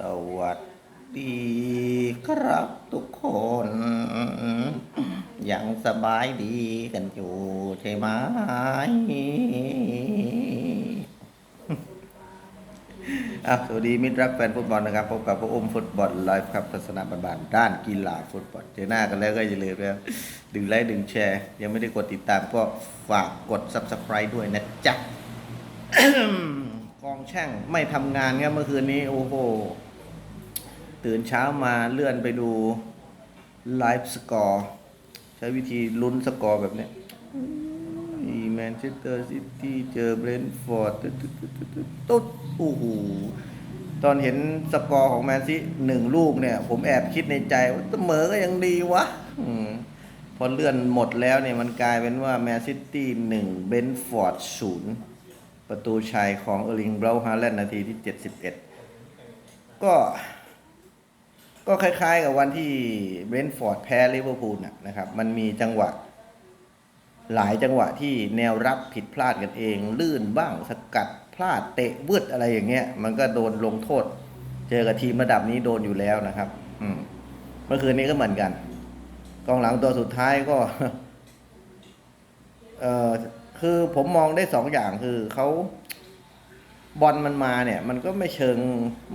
สวัสดีครับทุกคน ยังสบายดีกันอยู่ใช่ไหม อะสวัสดีมิตรรักแฟนฟุตบอลนะครับ พบกับพระอุ้มฟุตบอลไลฟ์ครับทัศนะบานด้านกีฬาฟุตบอลเจอหน้ากันแล้วก็อย่าลืมนะดึงไลค์ดึงแชร์ ยังไม่ได้กดติดตามก็ฝากกด subscribe ด้วยนะจ๊ะ กองแช่งไม่ทำงานครับเมื่อคืนนี้โอ้โห ตื่นเช้ามาเลื่อนไปดูไลฟ์สกอร์ใช้วิธีลุ้นสกอร์แบบเนี้ยแมนเชสเตอร์ซิตี้เจอเบรนท์ฟอร์ดตุ๊ดตุ๊ดตุ๊ดตุ๊ดตุ๊ดโอ้โหตอนเห็นสกอร์ของแมนซีหนึ่งลูกเนี่ย ผมแอบคิดในใจว่าเสมอก็ยังดีวะพอเลื่อนหมดแล้วเนี่ยมันกลายเป็นว่าแมนซิตี้หนึ่งเบนฟอร์ดศูนย์ ประตูชัยของเออร์ลิงเบราฮาแลนด์นาทีที่ 71 ก็ ก็คล้ายๆกับวันที่เบรนท์ฟอร์ดแพ้ลิเวอร์พูลนะครับ มันมีจังหวะ หลายจังหวะที่แนวรับผิดพลาดกันเอง ลื่นบ้างสกัดพลาดเตะวืดอะไรอย่างเงี้ย มันก็โดนลงโทษ เจอกับทีมระดับนี้โดนอยู่แล้วนะครับ อืมเมื่อคืนนี้ก็เหมือนกัน กองหลังตัวสุดท้ายก็ เออ คือผมมองได้สองอย่างคือเขาบอลมันมาเนี่ย มันก็ไม่เชิง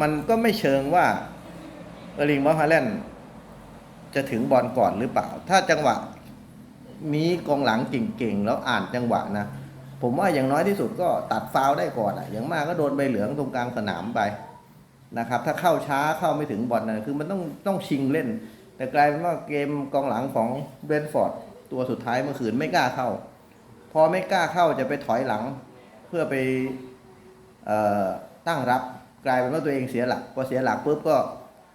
มันก็ไม่เชิงว่าเออร์ลิงบอลฮาแลนด์จะถึงบอลก่อนหรือเปล่า ถ้าจังหวะมีกองหลังเก่งๆ แล้วอ่านจังหวะนะ ผมว่าอย่างน้อยที่สุดก็ตัดฟาวได้ก่อนอะ อย่างมากก็โดนใบเหลืองตรงกลางสนามไปนะครับ ถ้าเข้าช้าเข้าไม่ถึงบอลนะคือมันต้องต้องชิงเล่น แต่กลายเป็นว่าเกมกองหลังของเบรนฟอร์ดตัวสุดท้ายเมื่อคืนไม่กล้าเข้า อไม่กล้าเข้าจะไปถอยหลัง เพื่อไปออตั้งรับกลายเป็นว่าตัวเองเสียหลักพอเสียหลักปุ๊บก็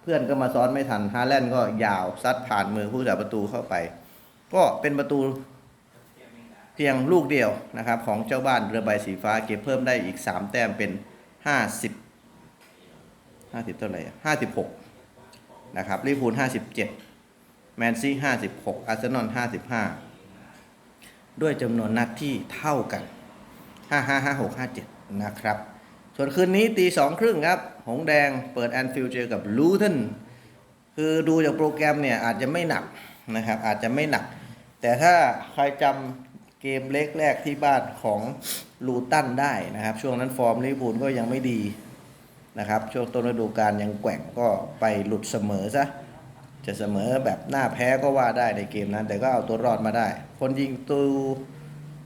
เพื่อนก็มาซ้อนไม่ทันฮาแลนด์ก็ยาวซัดผ่านมือผู้จับประตูเข้าไป ก็เป็นประตูเพียงลูกเดียวนะครับ ของเจ้าบ้านเรือใบสีฟ้าเก็บเพิ่มได้อีก 3 แต้มเป็น 50 50 เท่าไหร่56 นะครับลิเวอร์พูล57 แมนซี่56อาร์เซนอล55 ด้วยจำนวนนัดที่เท่ากัน 55 56 57 นะครับ ส่วนคืนนี้ตีสองครึ่งครับ หงแดงเปิดแอนฟิลเจอกับลูเทนคือดูจากโปรแกรมเนี่ยอาจจะไม่หนักนะครับ อาจจะไม่หนัก แต่ถ้าใครจำเกมเล็กแรกที่บ้านของลูตันได้นะครับ ช่วงนั้นฟอร์มลิเวอร์พูลก็ยังไม่ดีนะครับ ช่วงต้นฤดูกาลยังแกว่งก็ไปหลุดเสมอซะ จะเสมอแบบหน้าแพ้ก็ว่าได้ในเกมนั้น แต่ก็เอาตัวรอดมาได้ คนยิงตู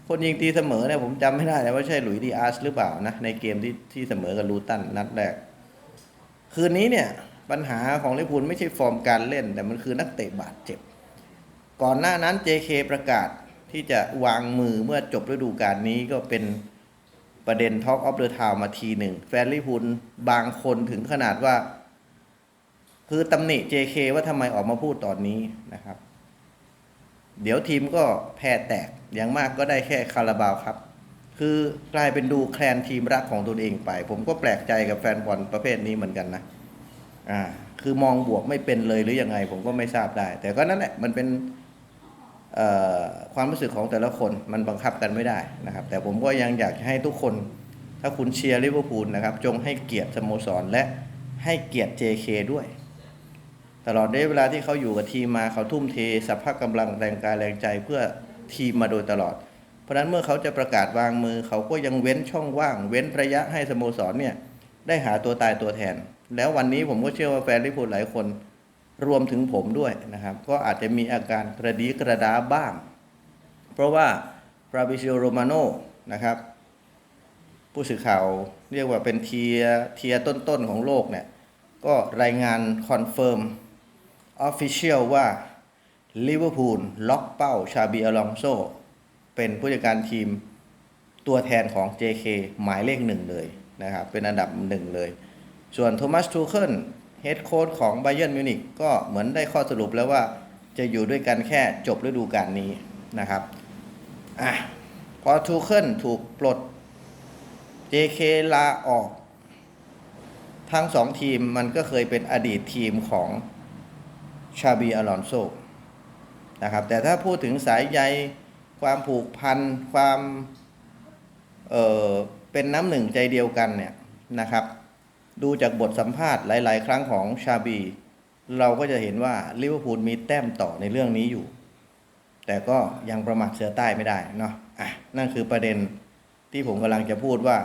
คนยิงตีเสมอเนี่ยผมจำไม่ได้แต่ว่าใช่หลุยส์ดีอาร์สหรือเปล่านะในเกมที่ที่เสมอกับลูตันนัดแรก คืนนี้เนี่ยปัญหาของลิเวอร์พูลไม่ใช่ฟอร์มการเล่น แต่มันคือนักเตะบาดเจ็บ ก่อนหน้านั้น JK ประกาศที่จะวางมือเมื่อจบฤดูกาลนี้ก็เป็นประเด็น Talk of the Town มาทีหนึ่งแฟนลิพูลบางคนถึงขนาดว่า คือตำหนิ JK ว่าทำไมออกมาพูดตอนนี้นะครับ เดี๋ยวทีมก็แพ้แตกอย่างมากก็ได้แค่คาราบาวครับ คือกลายเป็นดูแคลนทีมรักของตนเองไป ผมก็แปลกใจกับแฟนบอลประเภทนี้เหมือนกันนะอ่าคือมองบวกไม่เป็นเลยหรือยังไง ผมก็ไม่ทราบได้ แต่ก็นั่นแหละมันเป็นความรู้สึกของแต่ละคนมันบังคับกันไม่ได้นะครับ แต่ผมก็ยังอยากให้ทุกคนถ้าคุณเชียร์ลิเวอร์พูลนะครับ จงให้เกียรติสโมสรและให้เกียรติ JK ด้วย ตลอดระยะเวลาที่เขาอยู่กับทีมมาเขาทุ่มเทสภาพกำลังแรงกายแรงใจเพื่อทีมมาโดยตลอด เพราะนั้นเมื่อเขาจะประกาศวางมือ เขาก็ยังเว้นช่องว่าง เว้นระยะให้สโมสรเนี่ยได้หาตัวตายตัวแทน แล้ววันนี้ผมก็เชื่อว่าแฟนลิเวอร์พูลหลายคนรวมถึงผมด้วยนะครับ ก็อาจจะมีอาการกระดีกระดาบ้าง เพราะว่าฟราบิซิโอโรมาโนนะครับ ผู้สื่อข่าวเรียกว่าเป็นเทียเทียต้นๆของโลกเนี่ยก็รายงานคอนเฟิร์ม ออฟฟิเชียลว่าลิเวอร์พูลล็อกเป้าชาบีอลองโซเป็นผู้จัดการทีมตัวแทนของ JK หมายเลขหนึ่งเลยนะครับ เป็นอันดับหนึ่งเลย ส่วนโทมัสทูเคิลเฮดโค้ชของไบเ e นมิวนิกก็เหมือนได้ข้อสรุปแล้วว่าจะอยู่ด้วยกันแค่จบฤดูกาลนี้นะครับอะพอทูเคิลถูกปลด JK ลาออก ทั้งสองทีมมันก็เคยเป็นอดีตทีมของ ชาบีอลอนโซนะครับแต่ถ้าพูดถึงสายใยความผูกพันความเออเป็นน้ำหนึ่งใจเดียวกันเนี่ยนะครับ ดูจากบทสัมภาษณ์หลาย ๆ ครั้งของชาบี เราก็จะเห็นว่าลิเวอร์พูลมีแต้มต่อในเรื่องนี้อยู่ แต่ก็ยังประมาทเสือใต้ไม่ได้เนาะอะนั่นคือประเด็นที่ผมกำลังจะพูดว่า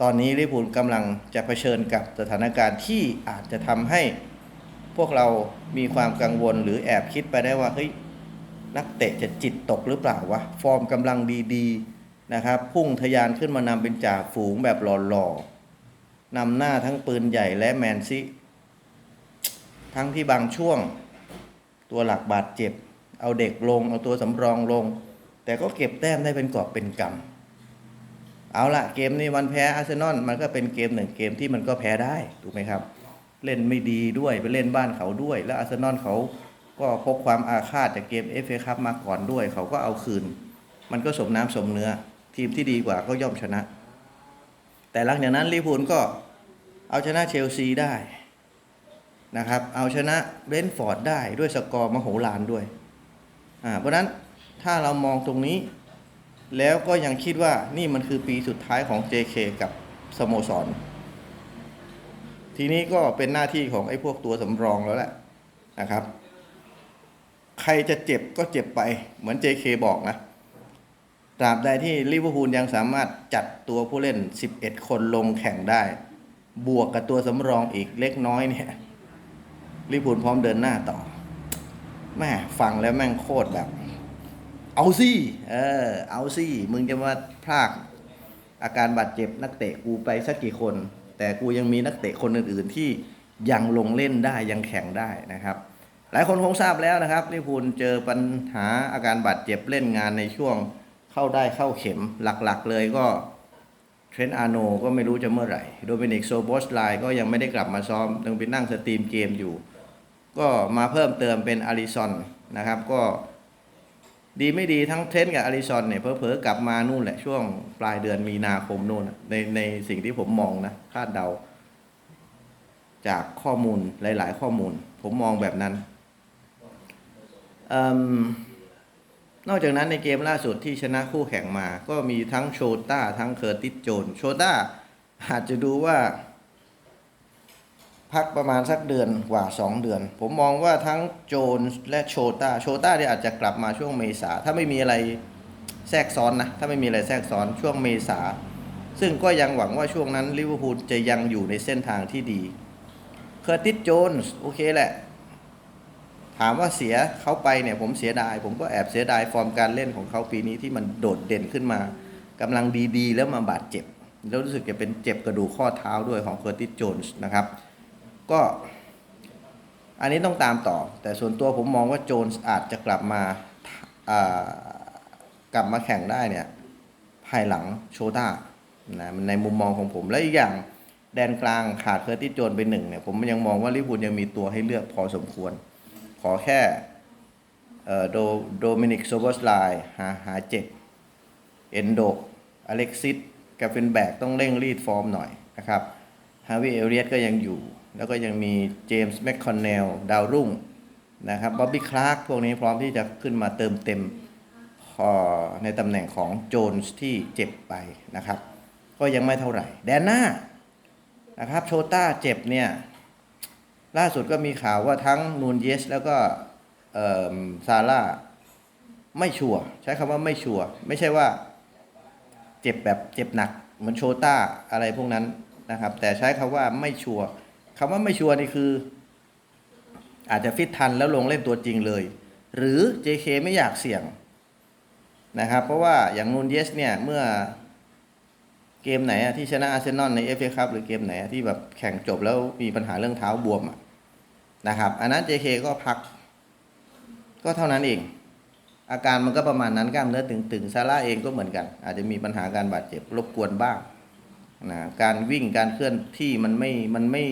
ตอนนี้ลิเวอร์พูลกำลังจะเผชิญกับสถานการณ์ที่อาจจะทำให้ วกเรามีความกังวลหรือแอบคิดไปได้ว่าเฮ้ยนักเตะจะจิตตกหรือเปล่าวะ ฟอร์มกำลังดีๆนะครับ พุ่งทะยานขึ้นมานำเป็นจ่าฝูงแบบหล่อๆนำหน้าทั้งปืนใหญ่และแมนซิทั้งที่บางช่วง ตัวหลักบาดเจ็บ เอาเด็กลง เอาตัวสำรองลง แต่ก็เก็บแต้มได้เป็นกอบเป็นกำเอาละเกมนี้วันแพ้อาร์เซนอลมันก็เป็นเกมหนึ่งเกมที่มันก็แพ้ได้ถูกไหมครับ เล่นไม่ดีด้วยไปเล่นบ้านเขาด้วย แล้วอาร์เซนอลเขาก็พกความอาฆาตจากเกมเอฟเอคัพมาก่อนด้วย เขาก็เอาคืน มันก็สมน้ำสมเนื้อ ทีมที่ดีกว่าก็ย่อมชนะ แต่หลังจากนั้นลิพูลก็เอาชนะเชลซีได้นะครับ เอาชนะเบรนฟอร์ดได้ด้วยสกอร์มโหฬารด้วยอ่าเพราะฉะนั้นถ้าเรามองตรงนี้ แล้วก็ยังคิดว่านี่มันคือปีสุดท้ายของ JK กับสโมสร ทีนี้ก็เป็นหน้าที่ของไอ้พวกตัวสำรองแล้วแหละนะครับ ใครจะเจ็บก็เจ็บไปเหมือน JK บอกนะตราบใดที่ลิเวอร์พูลยังสามารถจัดตัวผู้เล่น 11 คนลงแข่งได้ บวกกับตัวสำรองอีกเล็กน้อยเนี่ยลิเวอร์พูลพร้อมเดินหน้าต่อแม่ฟังแล้วแม่งโคตรแบบ เอาสิเออเอาสิมึงจะมาพรากอาการบาดเจ็บนักเตะกูไปสักกี่คน แต่กูยังมีนักเตะคนอื่นๆที่ยังลงเล่นได้ยังแข่งได้นะครับ หลายคนคงทราบแล้วนะครับลิเวอร์พูลเจอปัญหาอาการบาดเจ็บเล่นงานในช่วงเข้าได้เข้าเข็มหลักๆเลยก็เทรนต์อาร์โนก็ไม่รู้จะเมื่อไหร่โดมินิกโซโบสไลก็ยังไม่ได้กลับมาซ้อมยังไปนั่งสตรีมเกมอยู่ ก็มาเพิ่มเติมเป็นอาริซอนนะครับ ก็ ดีไม่ดีทั้งเทรนกับอาริซอนเนี่ยเพอๆกลับมานู่นแหละช่วงปลายเดือนมีนาคมนู่นในในสิ่งที่ผมมองนะคาดเดา จากข้อมูลหลาย ๆ ข้อมูล ผมมองแบบนั้นอนอกจากนั้นในเกมล่าสุดที่ชนะคู่แข่งมา ก็มีทั้งโชต้าทั้งเคอร์ติสโจนโชต้าอาจจะดูว่า พักประมาณสักเดือนกว่า 2 เดือน ผมมองว่าทั้งโจนและโชต้าโชต้าเนี่ยอาจจะกลับมาช่วงเมษาถ้าไม่มีอะไรแทรกซ้อนนะ ถ้าไม่มีอะไรแทรกซ้อนช่วงเมษา ซึ่งก็ยังหวังว่าช่วงนั้นลิเวอร์พูลจะยังอยู่ในเส้นทางที่ดีเคอร์ติสโจนส์โอเคแหละ ถามว่าเสียเขาไปเนี่ยผมเสียดาย ผมก็แอบเสียดายฟอร์มการเล่นของเขาปีนี้ที่มันโดดเด่นขึ้นมากำลังดีๆ แล้วมาบาดเจ็บ แล้วรู้สึกจะเป็นเจ็บกระดูกข้อเท้าด้วยของเคอร์ติสโจนส์นะครับ ก็อันนี้ต้องตามต่อ แต่ส่วนตัวผมมองว่าโจนส์อาจจะกลับมากลับมาแข่งได้เนี่ย ภายหลังโชต้านะในมุมมองของผมและอีกอย่างแดนกลางขาดเคอร์ติสโจนไปหนึ่งเนี่ยผมยังมองว่าลิเวอร์พูลยังมีตัวให้เลือกพอสมควร ขอแค่โดโดมินิกโซเบอร์สไลหาหาเจ็บเอนโดอเล็กซิสกาเฟนแบกต้องเร่งรีดฟอร์มหน่อยนะครับฮาวิเอเรียตก็ยังอยู่ แล้วก็ยังมีเจมส์แมคคอนเนลดาวรุ่งนะครับบ๊อบบี้คลาร์กพวกนี้พร้อมที่จะขึ้นมาเติมเต็มพอในตำแหน่งของโจนส์ที่เจ็บไปนะครับ ก็ยังไม่เท่าไหร่ แดนหน้านะครับโชต้าเจ็บเนี่ย ล่าสุดก็มีข่าวว่าทั้งนูนเยสแล้วก็ซาร่าไม่ชัวร์ใช้คำว่าไม่ชัวร์ไม่ใช่ว่าเจ็บแบบเจ็บหนักเหมือนโชต้าอะไรพวกนั้นนะครับ แต่ใช้คำว่าไม่ชัวร์ คำว่าไม่ชัวร์นี่คือ อาจจะฟิตทันแล้วลงเล่นตัวจริงเลย หรือ JK ไม่อยากเสี่ยงนะครับ เพราะว่าอย่างนูนเยสเนี่ยเมื่อเกมไหนที่ชนะอาร์เซนอลในเอฟเอคัพหรือเกมไหนที่แบบแข่งจบแล้วมีปัญหาเรื่องเท้าบวมนะครับอันนั้น JK ก็พัก ก็เท่านั้นเอง อาการมันก็ประมาณนั้นกล้ามเนื้อตึงๆซาร่าเองก็เหมือนกัน อาจจะมีปัญหาการบาดเจ็บรบกวนบ้าง นะการวิ่งการเคลื่อนที่มันไม่มันไม่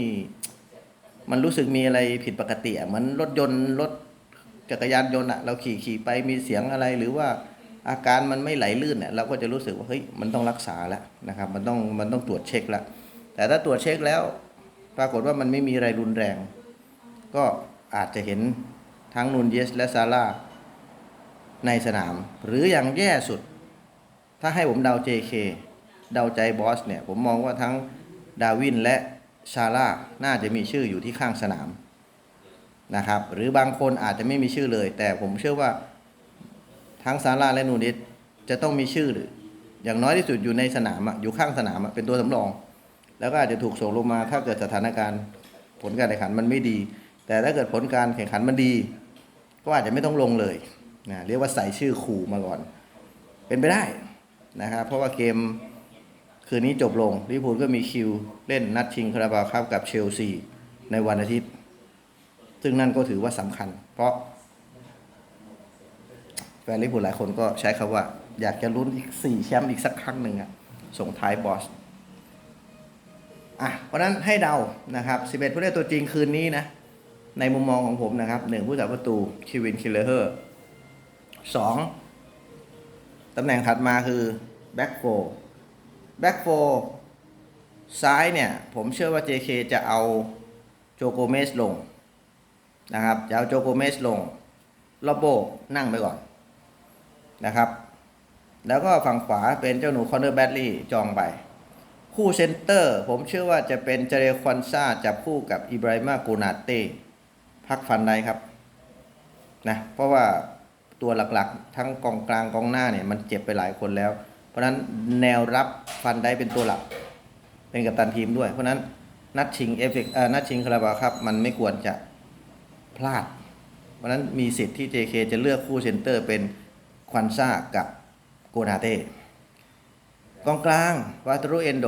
มันรู้สึกมีอะไรผิดปกติเหมือนรถยนต์รถจักรยานยนต์อะเราขี่ขี่ไปมีเสียงอะไรหรือว่าอาการมันไม่ไหลลื่นเนี่ยเราก็จะรู้สึกว่าเฮ้ยมันต้องรักษาแล้วนะครับ มันต้องมันต้องตรวจเช็คแล้วแต่ถ้าตรวจเช็คแล้ว ปรากฏว่ามันไม่มีอะไรรุนแรง ก็อาจจะเห็นทั้งนูนเยสและซาร่าในสนาม หรืออย่างแย่สุด ถ้าให้ผมเดา JK เดาใจบอสเนี่ยผมมองว่าทั้งดาวินและชาร่าน่าจะมีชื่ออยู่ที่ข้างสนามนะครับหรือบางคนอาจจะไม่มีชื่อเลย แต่ผมเชื่อว่าทั้งซาร่าและนูนิสจะต้องมีชื่อหรือ อย่างน้อยที่สุดอยู่ในสนามอะอยู่ข้างสนามอะเป็นตัวสำรอง แล้วก็อาจจะถูกส่งลงมาถ้าเกิดสถานการณ์ผลการแข่งขันมันไม่ดี แต่ถ้าเกิดผลการแข่งขันมันดี ก็อาจจะไม่ต้องลงเลยนะเรียกว่าใส่ชื่อขู่มาก่อน เป็นไปได้นะครับเพราะว่าเกม คืนนี้จบลงลิเวอร์พูลก็มีคิวเล่นนัดชิงคาราบาวครับกับเชลซีในวันอาทิตย์ ซึ่งนั่นก็ถือว่าสำคัญ เพราะแฟนลิเวอร์พูลหลายคนก็ใช้คำว่า อยากจะลุ้นอีกสี่แชมป์อีกสักครั้งหนึ่งอะส่งท้ายบอสอะเพราะนั้นให้เดานะครับ 11 ผู้เล่นตัวจริงคืนนี้นะ ในมุมมองของผมนะครับหนึ่งผู้จับประตูคิวินคิลเลอร์สองตำแหน่งถัดมาคือแบ็กโฟ แบ็กโฟซ้ายเนี่ย ผมเชื่อว่า JK จะเอาโจโกเมสลงนะครับจะเอาโจโกเมสลงลอบโบนั่งไปก่อนนะครับ แล้วก็ฝั่งขวาเป็นเจ้าหนูคอนเนอร์แบดลี่จองไป คู่เซนเตอร์ ผมเชื่อว่าจะเป็นเจเรควันซาจับคู่กับอิบราฮิมากูนาเต้พักฟันได้ครับนะเพราะว่าตัวหลักๆ ทั้งกองกลางกองหน้าเนี่ยมันเจ็บไปหลายคนแล้ว เพราะนั้นแนวรับฟันได้เป็นตัวหลัก เป็นกัปตันทีมด้วย เพราะนั้นนัดชิงเอฟเเอ่อนัดชิงคาราบาครับ มันไม่ควรจะพลาด เพราะนั้นมีสิทธิ์ที่ JK จะเลือกคู่เซนเตอร์เป็นควันซ่ากับโกนาเต้กองกลางวาตารุเอนโด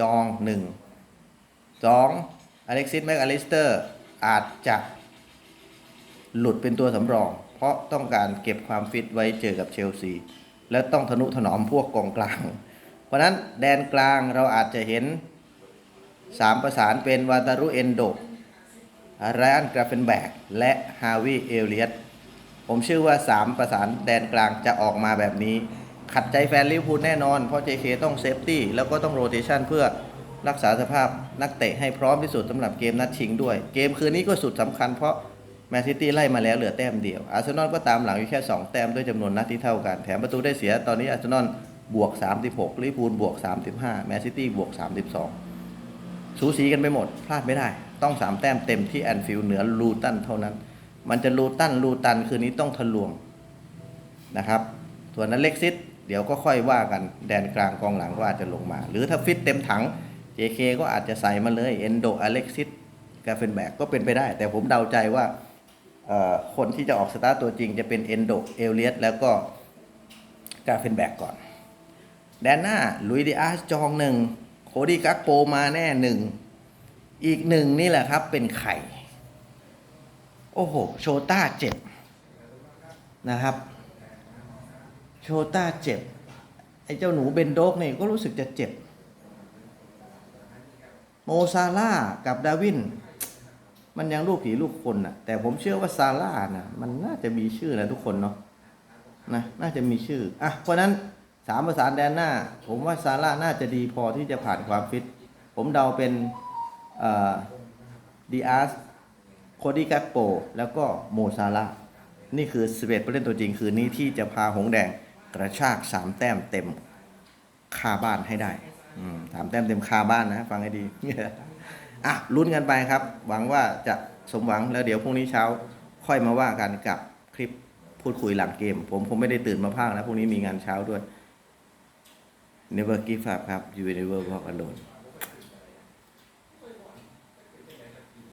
จองหนึ่งสองอเล็กซิสแมกอลิสเตอร์อาจจะหลุดเป็นตัวสำรอง เพราะต้องการเก็บความฟิตไว้เจอกับเชลซี และต้องทนุถนอมพวกกองกลาง เพราะนั้นแดนกลางเราอาจจะเห็นสามประสานเป็นวาตารุเอนโดไรอันกราเฟนแบกและฮาวิเอลเลียตผมเชื่อว่า 3 ประสานแดนกลางจะออกมาแบบนี้ ขัดใจแฟนลิเวอร์พูลแน่นอน เพราะ JK ต้องเซฟตี้แล้วก็ต้องโรเตชันเพื่อรักษาสภาพนักเตะให้พร้อมที่สุดสำหรับเกมนัดชิงด้วย เกมคืนนี้ก็สุดสำคัญเพราะ แมนซิตี้ไล่มาแล้วเหลือแต้มเดียว อาร์เซนอลก็ตามหลังอยู่แค่ 2 แต้มด้วยจำนวนนัดที่เท่ากัน แถมประตูได้เสียตอนนี้อาร์เซนอลบวก 36ลิเวอร์พูลบวก 35 แมนซิตี้บวก 32 สูสีกันไปหมด พลาดไม่ได้ ต้อง 3 แต้มเต็มที่แอนฟิลด์เหนือลูตันเท่านั้น มันจะลูตันลูตันคืนนี้ต้องทะลวงนะครับ ส่วนนั้นเล็กซิตเดี๋ยวก็ค่อยว่ากันแดนกลางกองหลังก็อาจจะลงมา หรือถ้าฟิตเต็มถัง JK ก็อาจจะใส่มาเลยเอนโดอเล็กซิตกาเฟนแบกก็เป็นไปได้ แต่ผมเดาใจว่า คนที่จะออกสตาร์ตตัวจริงจะเป็นเอนโดเอลเลียสแล้วก็กาเฟนแบกก่อน แดนหน้าลุยดิอาจองหนึ่งโคดี้กักโปมาแน่หนึ่ง อีกหนึ่งนี่แหละครับเป็นไข่ โอ้โห โชต้าเจ็บนะครับ โชต้าเจ็บ ไอ้เจ้าหนูเบนโดกเนี่ยก็รู้สึกจะเจ็บ โมซาร่ากับดาวิน มันยังลูกผีลูกคนน่ะ แต่ผมเชื่อว่าซาร่าน่ะ มันน่าจะมีชื่อนะทุกคนเนาะนะน่าจะมีชื่ออะเพราะนั้นสามประสานแดนหน้า ผมว่าซาร่าน่าจะดีพอที่จะผ่านความฟิต ผมเดาเป็นดีอาร์สโคดี้กักโป แล้วก็โมซาลานี่คือ11ผู้เล่นตัวจริงคืนนี้ที่จะพาหงแดงกระชาก3แต้มเต็มคาบ้านให้ได้สามแต้มเต็มคาบ้านนะ ฟังให้ดี อะลุ้นกันไปครับ หวังว่าจะสมหวังแล้วเดี๋ยวพรุ่งนี้เช้า ค่อยมาว่ากันกับคลิปพูดคุยหลังเกม ผมคงไม่ได้ตื่นมาพากนะพรุ่งนี้มีงานเช้าด้วย Never give up ครับ You will never walk alone